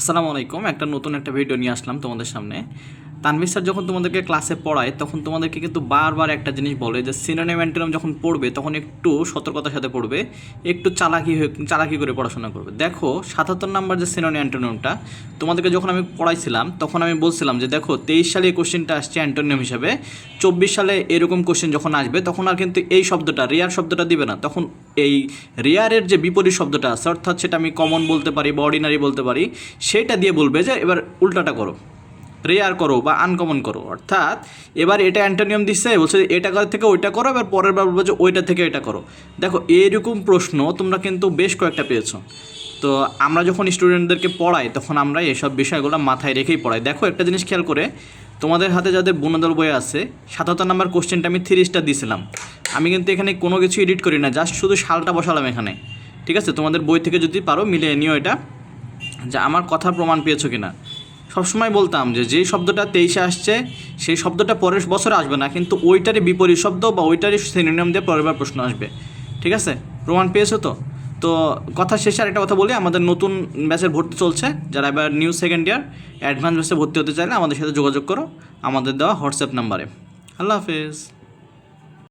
আসসালামু আলাইকুম। একটা নতুন একটা ভিডিও নিয়ে আসলাম তোমাদের সামনে। তানভীর স্যার যখন তোমাদেরকে ক্লাসে পড়ায়, তখন তোমাদেরকে কিন্তু বারবার একটা জিনিস বলে যে সিনোনিম অ্যান্টোনিম যখন পড়বে, তখন একটু সতর্কতার সাথে পড়বে, একটু চালাকি হয়ে, চালাকি করে পড়াশোনা করবে। দেখো, সাতাত্তর নাম্বার যে সিনোনিম অ্যান্টোনিমটা তোমাদেরকে যখন আমি পড়াইছিলাম, তখন আমি বলছিলাম যে দেখো, তেইশ সালে এই কোশ্চেনটা আসছে অ্যান্টোনিম হিসাবে, চব্বিশ সালে এরকম কোশ্চেন যখন আসবে, তখন আর কিন্তু এই শব্দটা, রেয়ার শব্দটা দিবে না। তখন এই রেয়ারের যে বিপরীত শব্দটা আছে, অর্থাৎ সেটা আমি কমন বলতে পারি বা অর্ডিনারি বলতে পারি, সেটা দিয়ে বলবে যে এবার উল্টাটা করো। রেয়ার করো বা আনকমন করো। অর্থাৎ, এবার এটা অ্যান্টোনিয়াম দিচ্ছে বলছে এটা করার থেকে ওইটা করো, এবার পরের বার বলব যে ওইটা থেকে এটা করো। দেখো, এরকম প্রশ্ন তোমরা কিন্তু বেশ কয়েকটা পেয়েছ। তো আমরা যখন স্টুডেন্টদেরকে পড়াই, তখন আমরা এসব বিষয়গুলো মাথায় রেখেই পড়াই। দেখো, একটা জিনিস খেয়াল করে, তোমাদের হাতে যাদের বুনাদল বই আছে, সাতাত্তর নাম্বার কোশ্চেনটা আমি থ্রি স্টার দিয়েছিলাম আমি কিন্তু এখানে কোনো কিছু এডিট করি না জাস্ট শুধু শালটা বসালাম এখানে। ঠিক আছে? তোমাদের বই থেকে যদি পারো, মিলিয়ে নিও এটা। যে আমার কথা প্রমাণ পেয়েছ কিনা। সবসময় বলতাম যে যে শব্দটা তেইশে আসছে, সেই শব্দটা পরের বছরে আসবে না, কিন্তু ওইটারই বিপরীত শব্দ বা ওইটারই সিনোনিয়াম দিয়ে পরের বার প্রশ্ন আসবে। ঠিক আছে? প্রমাণ পেয়েছ তো? তো কথা শেষে আরেকটা কথা বলি, আমাদের নতুন ব্যাচের ভর্তি চলছে, যারা এবার নিউ সেকেন্ড ইয়ার অ্যাডভান্স ব্যাচে ভর্তি হতে চাইলে আমাদের সাথে যোগাযোগ করো, আমাদের দেওয়া হোয়াটসঅ্যাপ নাম্বারে। আল্লাহ হাফেজ।